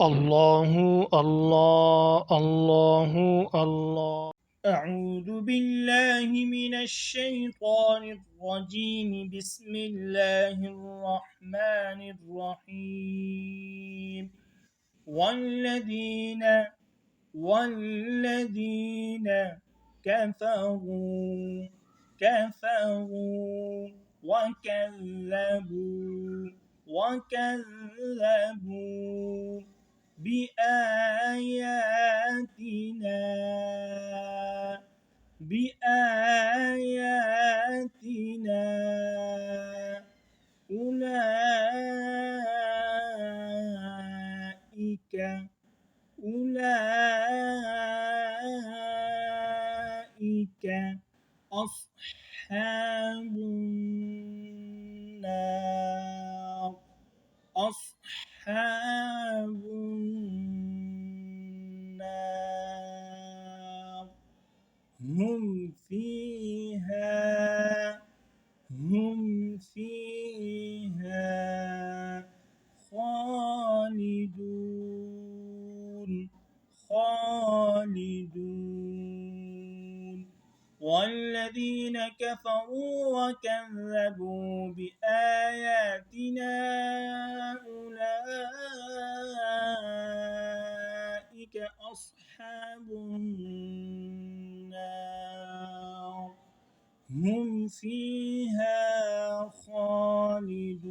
الله الله الله الله أعوذ بالله من الشيطان الرجيم. بسم الله الرحمن الرحيم. والذين والذين كفروا كفروا وكذبوا وكذبوا. بآياتنا. بآياتنا. أولئك أولئك أصحاب النار. أصحاب هم فيها هم فيها خالدون خالدون. والذين كفروا وكذبوا بآياتنا أولئك أصحاب النار. هم فيها خالدون.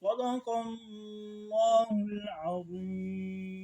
صدق الله العظيم.